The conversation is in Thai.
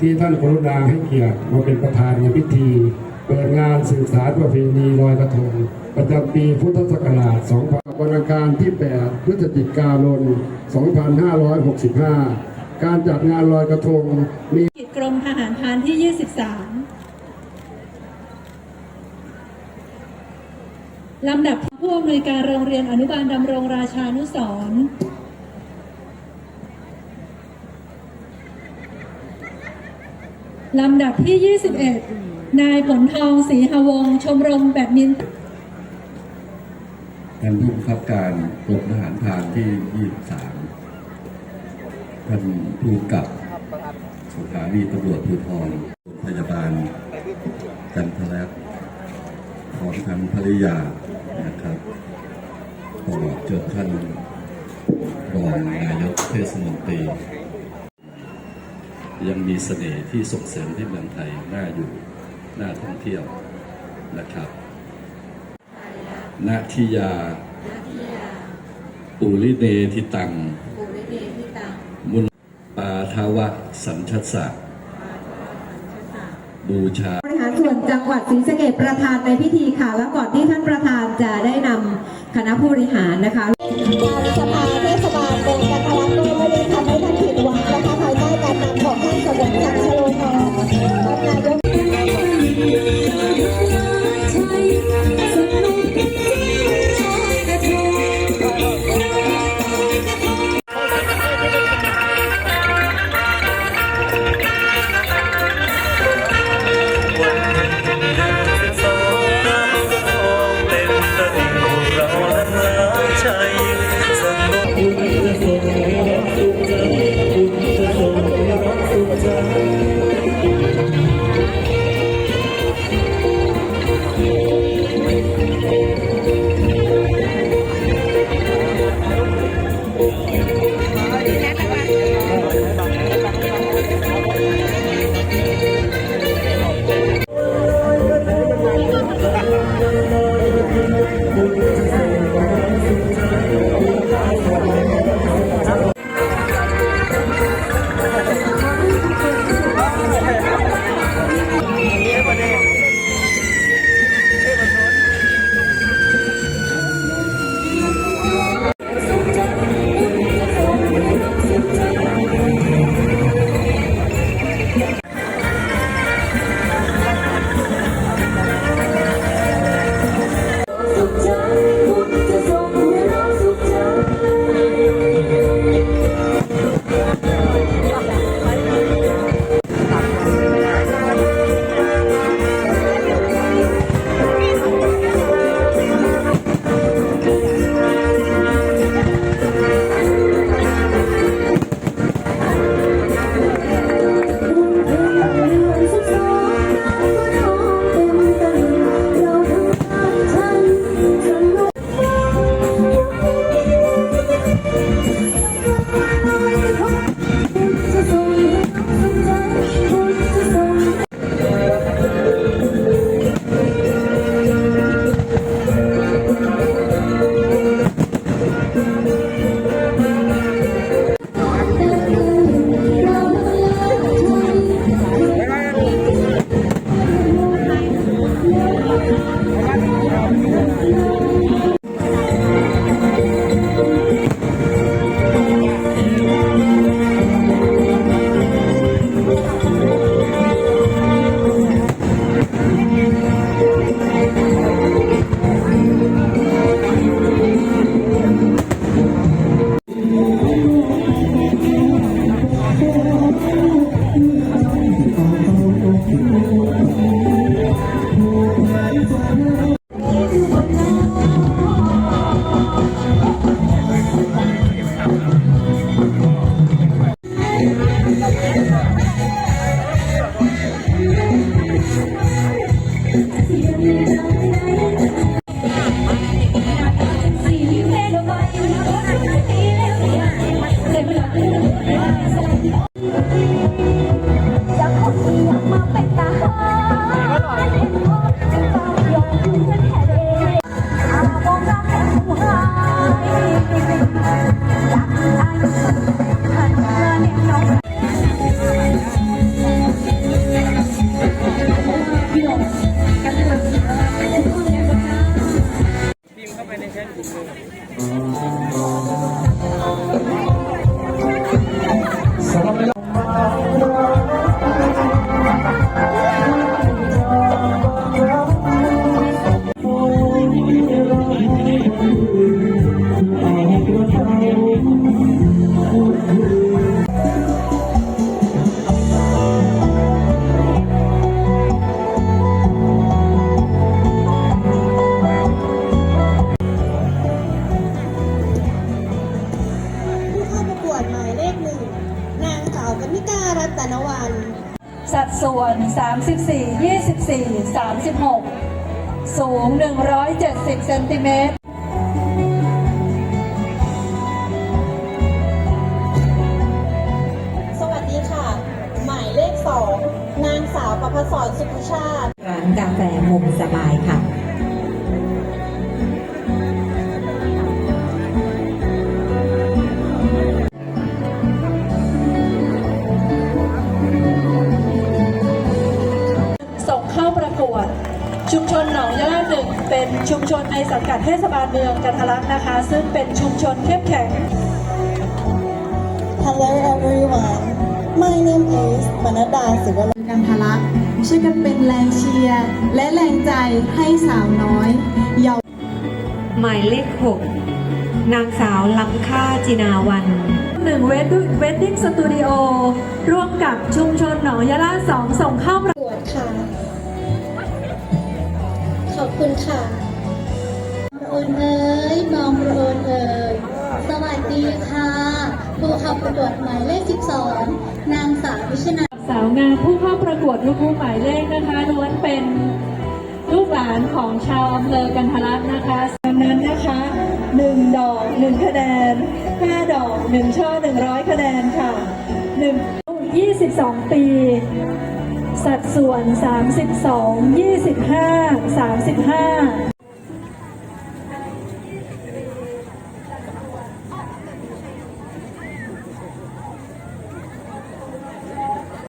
ที่ท่านกรุณาให้เกียรติมาเป็นประธานในพิธี เปิดงานสืบสารประเพณีลอยกระทง ประจำปีพุทธศักราช 2 วันอังคารที่ 8 พฤศจิกายน 2565 การจัดงานลอยกระทงมีกรมทหารพานที่ 23 ลำดับผู้อำนวยการโรงเรียนอนุบาลดำรงราชานุสร ลำดับที่ 21 นายผลทองศรีหวง ชมรมแบดมินตันท่านผู้บังคับการกรมทหารพรานที่ 23 ท่านผู้กับสถานีตำรวจภูธรโรงพยาบาล จันทรักพร้อมทั้งภริยานะครับตลอดจนท่านรองนายกเทศมนตรี ยังมีเสน่ห์ที่ส่งเสริมให้เมืองไทยน่าอยู่น่าท่องเที่ยวนะครับนาทิยา ปุริเนทิตัง มุนปาทาวะสัญชัสสะบูชาบริหารส่วนจังหวัดศรีสะเกษประธานในพิธีค่ะ แล้วก่อนที่ท่านประธานจะได้นำคณะผู้บริหารนะคะ ส่วน 34 24 36 สูง 170 เซนติเมตรสวัสดีค่ะ หมายเลขสองนางสาวประภสรสุภชาติ ร้านกาแฟมุมสบายค่ะ ชุมชนหนองยะลาหนึ่งเป็นชุมชนในสังกัดเทศบาลเมืองกันทะลักนะคะ ซึ่งเป็นชุมชนเข้มแข็ง Hello everyone my name is มนดาศิวลกันทะลักช่วยกันเป็นแรงเชียร์และแรงใจให้สาวน้อยเยาวหมายเลขหกนางสาวล้ำค่าจินาวันหนึ่งเวดเวดดิ้งสตูดิโอร่วมกับชุมชนหนองยะลาสอง คุณค่ะโอนเอ๋ยมองโอนเอ๋ยสวัสดีค่ะผู้เข้าประกวดหมายเลข 12 นางสาววิชนาสาวงามผู้เข้าประกวดลูกคู่หมายเลขนะคะล้วนเป็นลูกหลานของชาวอำเภอกันทลักนะคะดังนั้นนะคะหนึ่งดอกหนึ่งคะแนนห้าดอกหนึ่งช่อหนึ่งร้อยคะแนนค่ะหนึ่งยี่สิบสองปี สัดส่วน 32 25 35